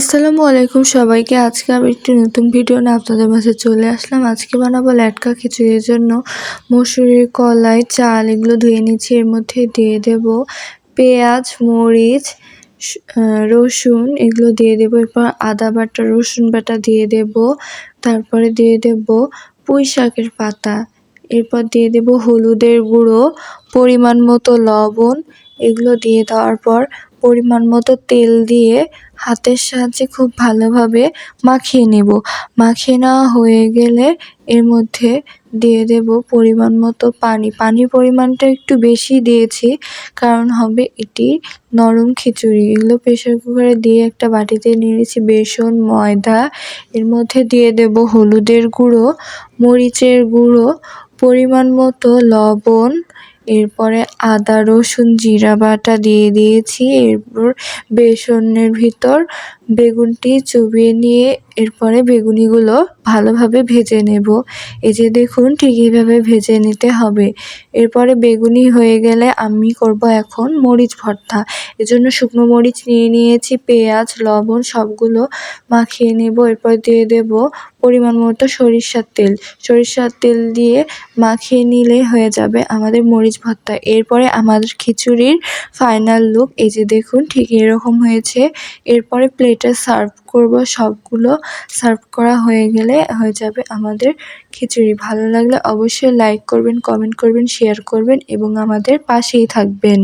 আসসালামু আলাইকুম সবাইকে। আজকে আমি একটি নতুন ভিডিও নিয়ে আপনাদের মাঝে চলে আসলাম। আজকে বানাবো ল্যাটকা খিচুড়ির জন্য মসুরির কলাই, চাল, এগুলো ধুয়ে নিচ্ছি এর মধ্যে দিয়ে দেব পেঁয়াজ, মরিচ রসুন, এগুলো দিয়ে দেবো। এরপর আদা বাটা, রসুন বাটা দিয়ে দেব। তারপরে দিয়ে দেব পুঁই শাকের পাতা। এরপর দিয়ে দেব হলুদের গুঁড়ো, পরিমাণ মতো লবণ। এগুলো দিয়ে দেওয়ার পর পরিমাণ মতো তেল দিয়ে হাতের সাহায্যে খুব ভালোভাবে মাখিয়ে নেব। মাখিয়ে নেওয়া হয়ে গেলে এর মধ্যে দিয়ে দেব পরিমাণ মতো পানি। পানির পরিমাণটা একটু বেশি দিয়েছি, কারণ হবে এটি নরম খিচুড়ি। এগুলো প্রেশার কুকারে দিয়ে একটা বাটিতে নিয়েছি বেসন, ময়দা। এর মধ্যে দিয়ে দেব হলুদের গুঁড়ো, মরিচের গুঁড়ো, পরিমাণ মতো লবণ এরপরে আদা রসুন জিরা বাটা দিয়ে দিয়েছি। এরপর বেসনের ভিতর বেগুনটি চুবিয়ে নিয়ে এরপরে বেগুনিগুলো ভালোভাবে ভেজে নেব। এই যে দেখুন, ঠিক এইভাবে ভেজে নিতে হবে। এরপরে বেগুনি হয়ে গেলে আমি করব এখন মরিচ ভর্তা। এজন্য শুকনো মরিচ নিয়ে নিয়েছি, পেঁয়াজ, লবণ সবগুলো মাখিয়ে নেব। এরপর দিয়ে দেব পরিমাণ মতো সরিষার তেল। সরিষার তেল দিয়ে মাখিয়ে নিলে হয়ে যাবে আমাদের মরিচ ভর্তা। এরপরে আমাদের খিচুড়ির ফাইনাল লুক এই যে দেখুন, ঠিক এরকম হয়েছে। এরপরে প্লেটে সার্ভ করব। সবগুলো সার্ভ করা হয়ে গেলে হয়ে যাবে আমাদের খিচুড়ি। ভালো লাগলে অবশ্যই লাইক করবেন কমেন্ট করবেন শেয়ার করবেন এবং আমাদের পাশেই থাকবেন।